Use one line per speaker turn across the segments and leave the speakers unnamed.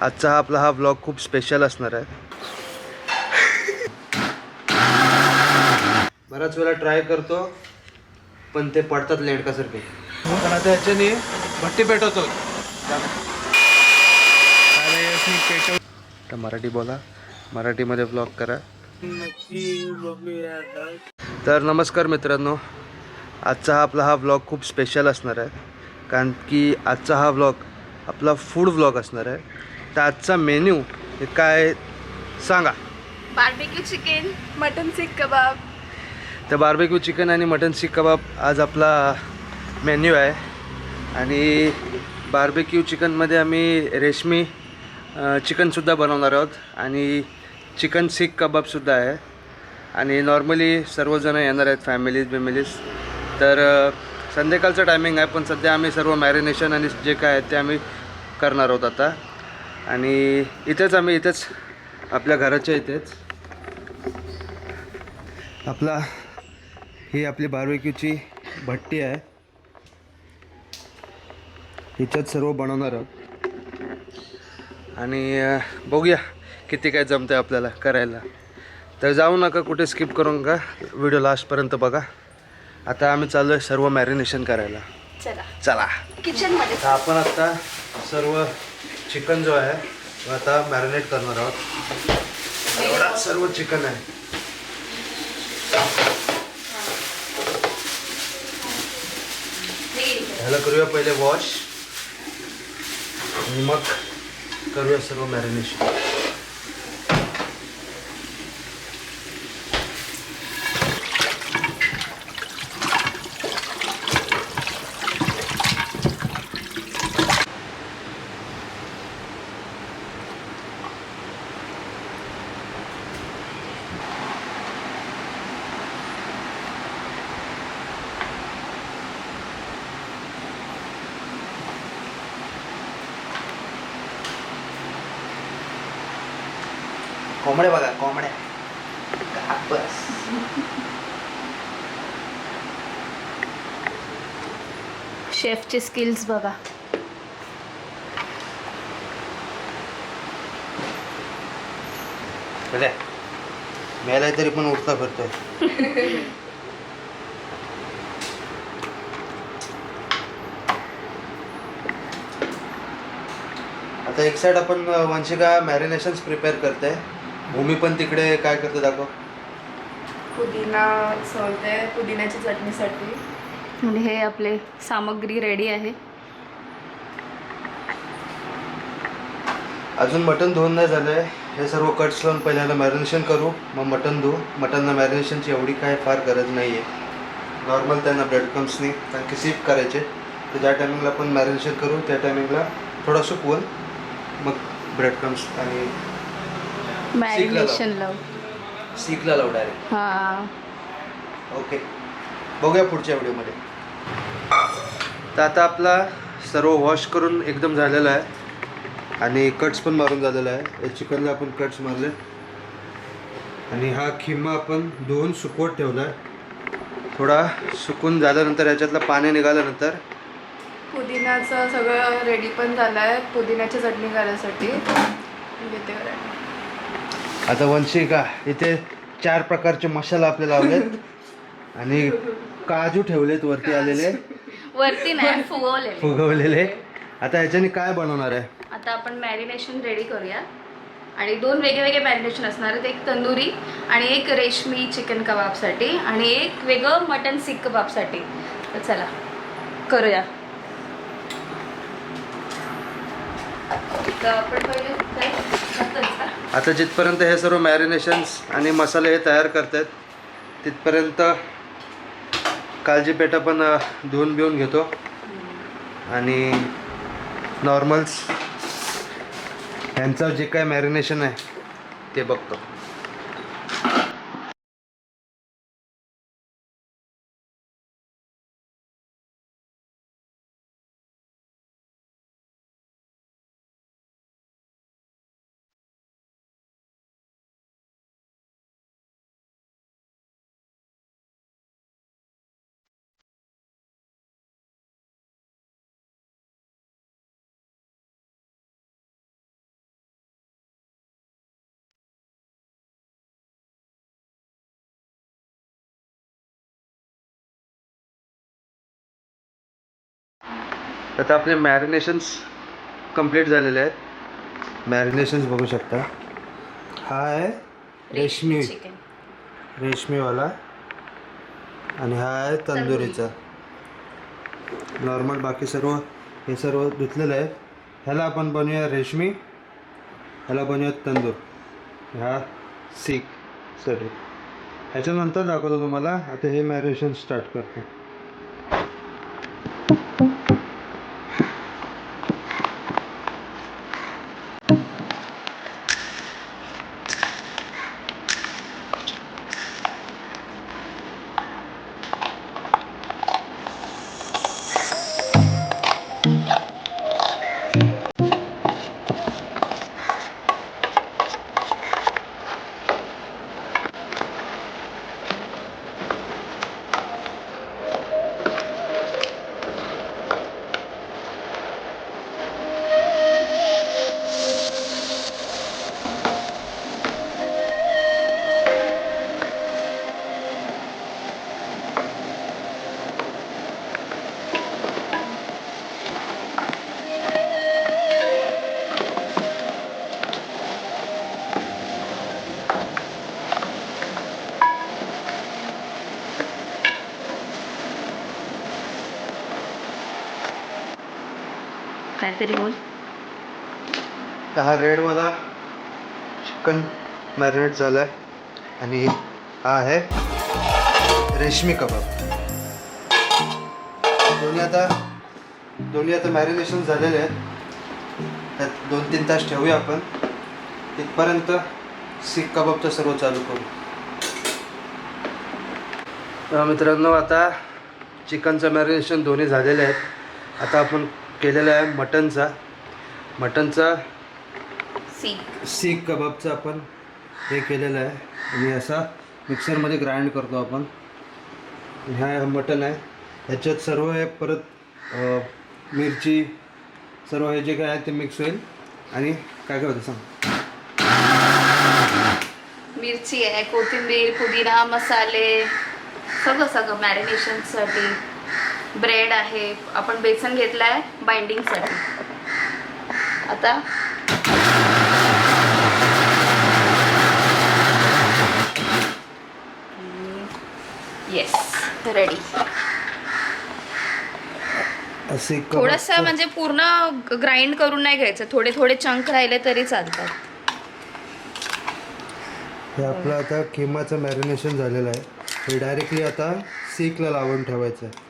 आजचा हा आपला हा ब्लॉग खूप स्पेशल असणार आहे. बऱ्याच वेळा ट्राय करतो पण ते पडतात लेंडकासारखे.
पण आता ह्याच्याने भट्टी पेटवतो.
तर मराठी बोला मराठीमध्ये ब्लॉग करा. तर नमस्कार मित्रांनो आजचा हा आपला हा ब्लॉग खूप स्पेशल असणार आहे. कारण की आजचा हा ब्लॉग आपला फूड ब्लॉग असणार आहे. तर आजचा मेन्यू हे काय सांगा?
Barbecue chicken mutton seekh kebab
तर बार्बेक्यू चिकन आणि मटन सीख कबाब आज आपला मेन्यू आहे. आणि बार्बेक्यू चिकनमध्ये आम्ही रेशमी चिकनसुद्धा बनवणार आहोत. आणि चिकन सीख कबाबसुद्धा आहे. आणि नॉर्मली सर्वजण येणार आहेत फॅमिलीज बिमिलीज तर संध्याकाळचं टायमिंग आहे पण सध्या आम्ही सर्व मॅरिनेशन आणि जे काय आहे ते आम्ही करणार आहोत आता. आणि इथेच आम्ही इथेच आपल्या घराच्या इथेच. आपला ही आपली बार्बेक्यूची भट्टी आहे. हिच्यात सर्व बनवणार आहोत. आणि बघूया किती काय जमतं आहे आपल्याला करायला. तर जाऊ नका कुठे स्किप करून का व्हिडिओ लास्टपर्यंत बघा. आता आम्ही चाललो आहे सर्व मॅरिनेशन करायला.
चला.
चला.
किचनमध्ये.
तर आपण आता सर्व चिकन जो आहे तो आता मॅरिनेट करणार आहोत. एवढा सर्व चिकन आहे. ह्याला करूया पहिले वॉश आणि मग करूया सर्व मॅरिनेशन कोंबड्या बघा कोंबड्या बस
शेफचे स्किल्स बघा.
मेलाय तरी पण उठता फिरतोय. आता एक साइड आपण वंशिका मॅरिनेशन प्रिपेअर करते. भूमी पण तिकडे काय करते दाखव.
पुदिना सोलते पुदिन्याची चटणीसाठी.
आणि हे आपले सामग्री रेडी आहे.
अजून मटण धुवून नाही झालंय. हे सर्व कट्स लावून पहिल्यांदा मॅरिनेशन करू. मग मटण धुवू. मटनला मॅरिनेशनची एवढी काय फार गरज नाही आहे नॉर्मल त्यांना ब्रेड क्रम्सनी कारण की सीप करायचे. तर ज्या टायमिंगला आपण मॅरिनेशन करू त्या टायमिंगला थोडं सुकवून मग ब्रेड क्रम्स आणि
मॅरिनेशन लाव
सीकला लावू डायरेक्ट
हा.
ओके बघूया पुढच्या व्हिडिओमध्ये. तर आता आपला सर्व वॉश करून एकदम झालेला आहे. आणि कट्स पण मारून झालेला आहे. या चिकनला आपण कट्स मारले. आणि हा खिमा आपण धुवून सुकवत ठेवला आहे. थोडा सुकून झाल्यानंतर याच्यातलं पाणी निघाल्यानंतर
पुदिन्याचं सगळं रेडी पण झालं आहे. पुदिन्याची चटणी करायसाठी. घेते
आता वंशिका इथे चार प्रकारचे मसाला आपले लावलेत आणि काजू ठेवलेत वरती आलेले.
वरती नाही फुगवले
फुगवलेले. आता ह्याच्याने काय बनवणार आहे?
आता आपण मॅरिनेशन रेडी करूया. आणि दोन वेगळे वेगळे मॅरिनेशन असणार आहेत. एक तंदुरी आणि एक रेशमी चिकन कबाबसाठी आणि एक वेगळं मटन सीख कबाबसाठी. तर चला करूया. तर आपण पहिले?
आता जिथपर्यंत हे सर्व मॅरिनेशन्स आणि मसाले हे तयार करतात तिथपर्यंत काळजी पण धुवून बिवून घेतो. आणि नॉर्मल्स ह्यांचं जे काय मॅरिनेशन आहे ते बघतो. आता आपले मॅरिनेशन्स कंप्लीट झालेले आहेत. मॅरिनेशन्स बघू शकता. हा आहे रेशमी
चिकन
रेशमीवाला. आणि हा आहे तंदुरीचा. नॉर्मल बाकी सर्व हे सर्व धुतलेलं आहे. ह्याला आपण बनवूया रेशमी. ह्याला बनवूया तंदूर. ह्या सीख सॉरी ह्याच्यानंतर दाखवतो तुम्हाला. आता हे मॅरिनेशन स्टार्ट करतो.
काहीतरी बोल.
हा रेडवाला चिकन मॅरिनेट झाला आहे आणि हा आहे रेशमी कबाब. दोन्ही आता दोन्ही आता मॅरिनेशन झालेले आहेत. त्यात दोन तीन तास ठेवूया आपण. तिथपर्यंत सीख कबाबचं सर्व चालू करू. मित्रांनो आता चिकनचं मॅरिनेशन दोन्ही झालेले आहेत. आता आपण केलेलं आहे मटनचा. मटनचा
सी
सीख कबाबचं आपण हे केलेलं आहे. आणि असा मिक्सरमध्ये ग्राइंड करतो आपण. आणि हा मटन आहे. ह्याच्यात सर्व हे परत मिरची सर्व हे जे काय आहे ते मिक्स होईल. आणि काय काय होतं सांग?
मिरची आहे कोथिंबीर पुदिना मसाले सगळं सगळं मॅरिनेशनसाठी. ब्रेड आहे आपण बेसन घेतलं आहे बाइंडिंगसाठी. आता येस रेडी थोडंसं म्हणजे पूर्ण ग्राइंड करून नाही घ्यायचं थोडे थोडे चंक राहिले तरी चालतात.
हे आपलं आता किमाचं मॅरिनेशन झालेलं आहे. हे डायरेक्टली आता सीखला लावून ठेवायचं आहे.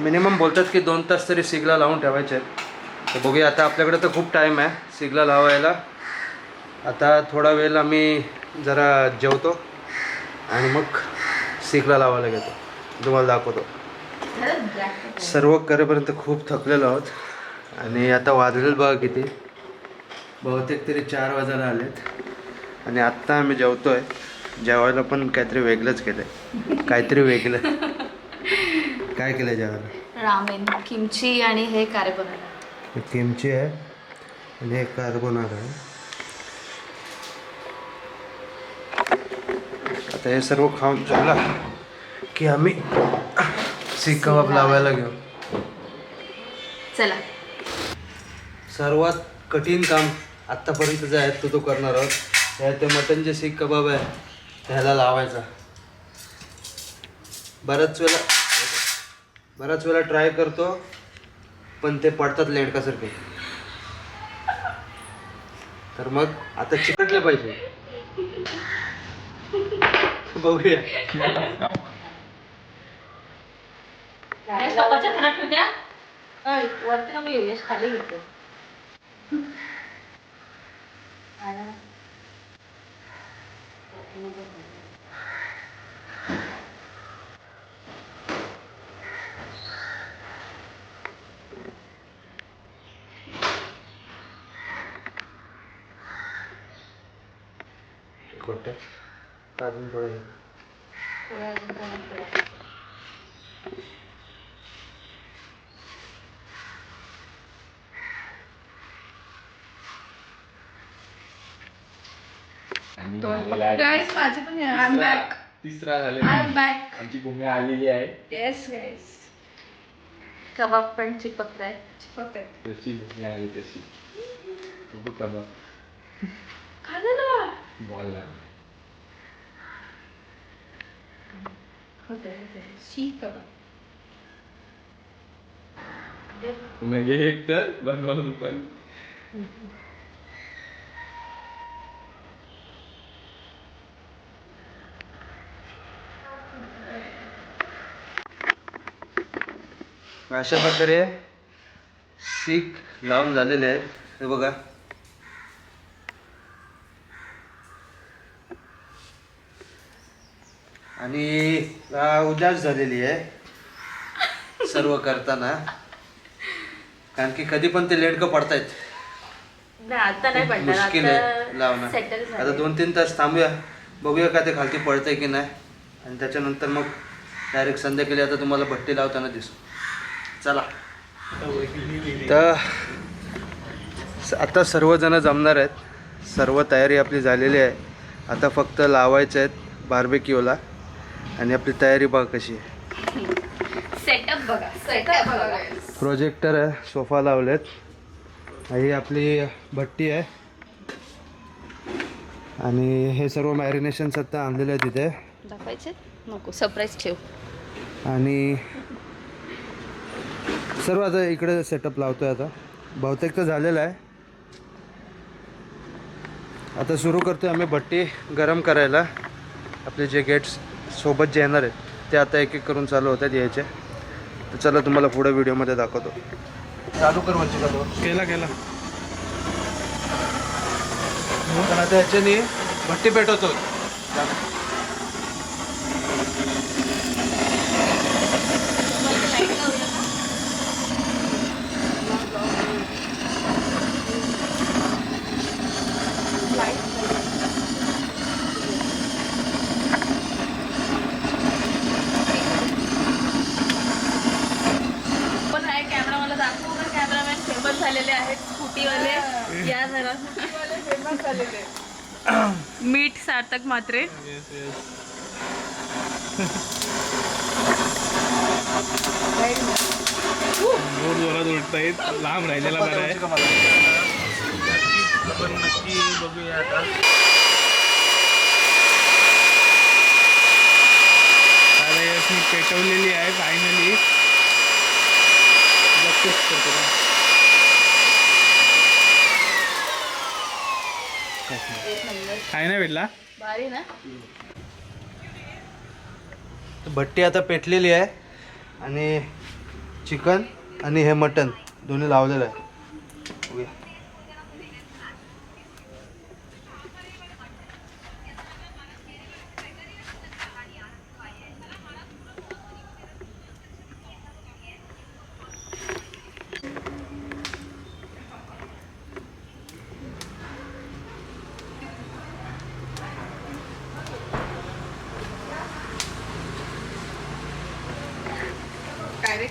मिनिमम बोलतात की दोन तास तरी सिगला लावून ठेवायचे. आहेत तर बघूया आता आपल्याकडे तर खूप टाईम आहे सिगला लावायला. आता थोडा वेळ आम्ही जरा जेवतो आणि मग सिगला लावायला घेतो. तुम्हाला दाखवतो. सर्व करेपर्यंत खूप थकलेलो आहोत. आणि आता वाजलेलं बघा किती. बहुतेक तरी चार वाजायला आलेत. आणि आत्ता आम्ही जेवतो आहे जेवायला पण काहीतरी वेगळंच केलं आहे काहीतरी वेगळं. काय केलं आहे जेवायला?
रामेन किमची आणि हे कारबोनारा
हे किमची आहे आणि हे कार्बोनार आहे. आता हे सर्व खाऊन झाला की आम्ही सीख कबाब लावायला घेऊ.
चला.
सर्वात कठीण काम आत्तापर्यंत जे आहे तो तो करणार आहोत. हे ते मटन जे सीख कबाब आहे त्याला लावायचा. बऱ्याच वेळा बऱ्याच वेळा ट्राय करतो पण ते पडतात लेंडकासारखे. तर मग आता चिकटले पाहिजे. बघूया. खाली घेतो खोटे
अजून माझे पण आय एम बॅक
तिसरा झाले
आय एम बॅक
आमची भूमी आलेली आहे.
येस गाईस
कबाब पण चिपकताय.
फक्त
तशी नाही तशी. बघू का बा बॉल मग एक तर बनवून पण
अशा प्रकारे सीख लावून झालेले आहेत. हे बघा. आणि उदास झालेली आहे. सर्व करताना. कारण की कधी पण ते लेडकं पडतायत.
आता नाही
मुश्किल आहे
आता
लावणं. आता दोन तीन तास थांबूया. बघूया का ते खालती पडतंय की नाही. आणि त्याच्यानंतर मग डायरेक्ट संध्याकाळी आता तुम्हाला भट्टी लावताना दिसू. चला. तर आता सर्वजण जमणार आहेत. सर्व तयारी आपली झालेली आहे. आता फक्त लावायचं आहेत बार्बेक्यूला आणि आपली तयारी बघा कशी आहे.
सेटअप बघा सेटअप बघा.
प्रोजेक्टर आहे सोफा लावलेत. ही आपली भट्टी आहे. आणि हे सर्व मॅरिनेशन्स आता आणलेले आहेत तिथे
दाखवायचे? नको सरप्राईज ठेव.
आणि सर्व आता इकडे सेटअप लावतोय आता. बहुतेक तर झालेलं आहे. आता सुरू करतोय आम्ही भट्टी गरम करायला. आपले जे गेट्स सोबत जे येणार आहेत ते आता एक एक करून चालू होतात यायचे. तर चला तुम्हाला पुढे व्हिडिओमध्ये दाखवतो. चालू कर म्हणजे तो?
केला केला ह्याच्याने भट्टी पेटवतो
पण आहे कॅमेरा मला दाखवू का कॅमेरामॅन फेमस झालेले आहेत स्कूटीवाले या जरा
फेमस झालेले
मीठ सार्थक मात्रे
जोर जोरात उलटतायत. लांब राहिलेला बरा आहे. आपण नक्की बघूया आता. आता यशनी पेटवलेली आहे फायनली बघतोच करतो का. आहे ना भेटला
भारी ना?
भट्टी आता पेटलेली आहे आणि चिकन आणि हे मटन दोन्ही लावलेलं आहे.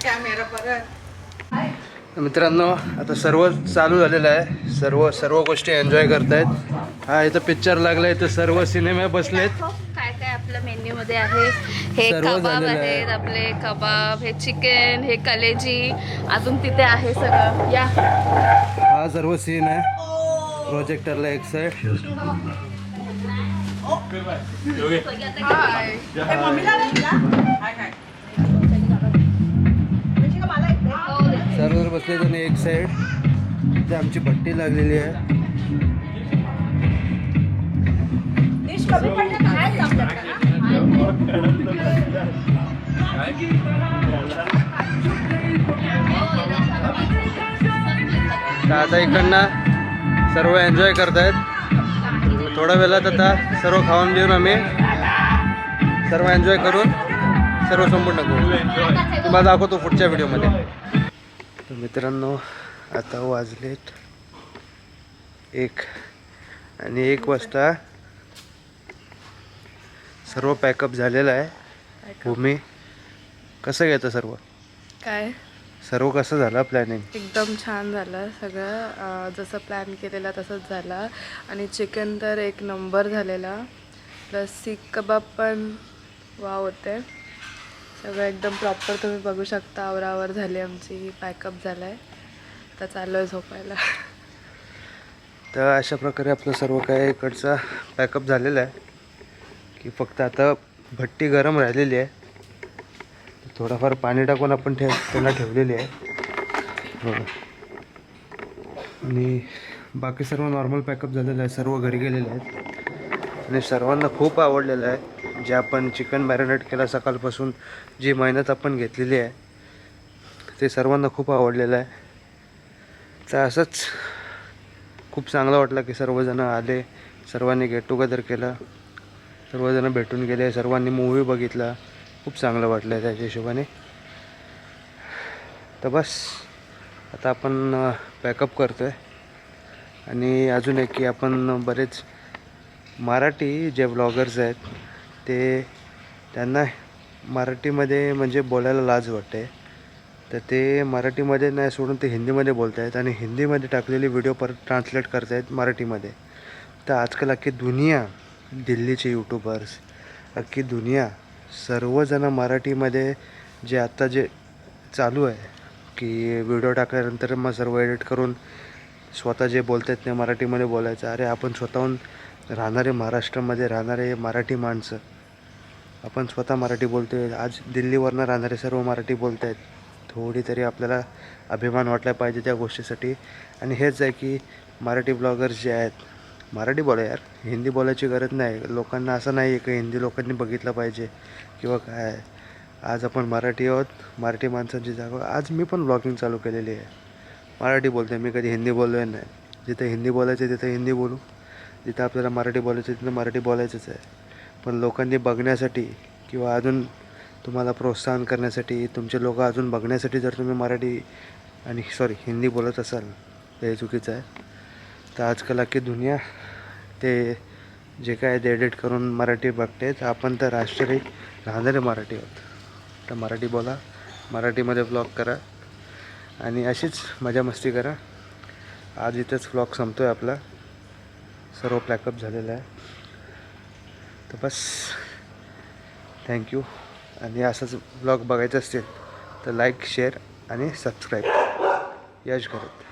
कॅमेरा परत.
मित्रांनो आता सर्व चालू झालेलं आहे. सर्व सर्व गोष्टी एन्जॉय करतायत. हा इथं पिक्चर लागलाय इथं सर्व सिनेमे बसलेत.
काय काय आपल्या मेन्यू मध्ये आहे? हे कबाब. आहेत आपले कबाब हे चिकन हे कलेजी. अजून तिथे आहे सगळं. या.
हा सर्व सीन आहे. प्रोजेक्टरला एक साईड सर्व बसले आणि एक साईड इथे आमची भट्टी लागलेली आहे. तर आता इकडनं सर्व एन्जॉय करतायत. थोड्या वेळात आता सर्व खाऊन घेऊन आम्ही सर्व एन्जॉय करून सर्व संपूर्ण करू. तुम्हाला दाखवतो पुढच्या व्हिडिओमध्ये तर मित्रांनो आता वाजलेत एक आणि एक वाजता सर्व पॅकअप झालेलं आहे. भूमी कसं घेतं सर्व?
काय?
सर्व कसं झालं प्लॅनिंग
एकदम छान झालं. सगळं जसं प्लॅन केलेला तसंच झाला. आणि चिकन तर एक नंबर झालेला. प्लस सीख कबाब पण वाव होते. सगळं एकदम प्रॉपर तुम्ही बघू शकता आवरावर झाली आमची पॅकअप झाला आहे तर चालू आहे झोपायला.
तर अशा प्रकारे आपलं सर्व काही इकडचा पॅकअप झालेला आहे. की फक्त आता भट्टी गरम राहिलेली आहे. थोडंफार पाणी टाकून आपण ठेव त्यांना ठेवलेली आहे. आणि बाकी सर्व नॉर्मल पॅकअप झालेलं आहे. सर्व घरी गेलेले आहेत. आणि सर्वांना खूप आवडलेलं आहे. जे आपण चिकन मॅरिनेट केला सकाळपासून जी मेहनत आपण घेतलेली आहे ते सर्वांना खूप आवडलेलं आहे. तर असंच खूप चांगलं वाटलं की सर्वजण आले सर्वांनी गेट टुगेदर केलं सर्वजण भेटून गेले सर्वांनी मूवी बघितला. खूप चांगलं वाटलं त्याच्या हिशोबाने. तर बस आता आपण पॅकअप करतो आहे आणि अजून एक की आपण बरेच मराठी जे ब्लॉगर्स आहेत ते त्यांना मराठीमध्ये म्हणजे बोलायला लाज वाटते. तर ते मराठीमध्ये नाही सोडून ते हिंदीमध्ये बोलत आहेत आणि हिंदीमध्ये टाकलेली व्हिडिओ परत ट्रान्सलेट करत आहेत मराठीमध्ये. तर आजकाल अख्खी दुनिया दिल्लीचे यूट्यूबर्स अख्खी दुनिया सर्वजणं मराठीमध्ये जे आत्ता जे चालू आहे की व्हिडिओ टाकल्यानंतर मग सर्व एडिट करून स्वतः जे बोलत आहेत ते मराठीमध्ये बोलायचं. अरे आपण स्वतःहून राहणारे महाराष्ट्रामध्ये राहणारे मराठी माणसं. आपण स्वतः मराठी बोलतो आहे आज दिल्लीवरनं राहणारे सर्व मराठी बोलत आहेत थोडी तरी आपल्याला अभिमान वाटला पाहिजे त्या गोष्टीसाठी. आणि हेच आहे की मराठी ब्लॉगर्स जे आहेत मराठी बोला यार. हिंदी बोलायची गरज नाही. लोकांना असं नाही आहे की हिंदी लोकांनी बघितलं पाहिजे. किंवा काय? आज आपण मराठी आहोत. मराठी माणसांची जागा. आज मी पण ब्लॉगिंग चालू केलेली आहे. मराठी बोलतो मी कधी हिंदी बोललो नाही. जिथं हिंदी बोलायचं तिथं हिंदी बोलू. जिथं आपल्याला मराठी बोलायचं तिथं मराठी बोलायचंच आहे. पण लोकांनी बघण्यासाठी किंवा अजून तुम्हाला प्रोत्साहन करण्यासाठी तुमचे लोक अजून बघण्यासाठी जर तुम्ही मराठी आणि सॉरी हिंदी बोलत असाल तर हे चुकीचं आहे. तर आजकाल अख्खी दुनिया ते जे काय ते एडिट करून मराठी बघते तर आपण तर राष्ट्रीय राहणारे मराठी आहोत. तर मराठी बोला मराठीमध्ये ब्लॉग करा आणि अशीच मजा मस्ती करा. आज इथंच ब्लॉग संपतो आहे आपला. सर्व पॅकअप झालेला आहे. तर बस. थँक्यू आणि असंच ब्लॉग बघायचं असेल तर लाईक शेअर आणि सबस्क्राईब यश घरात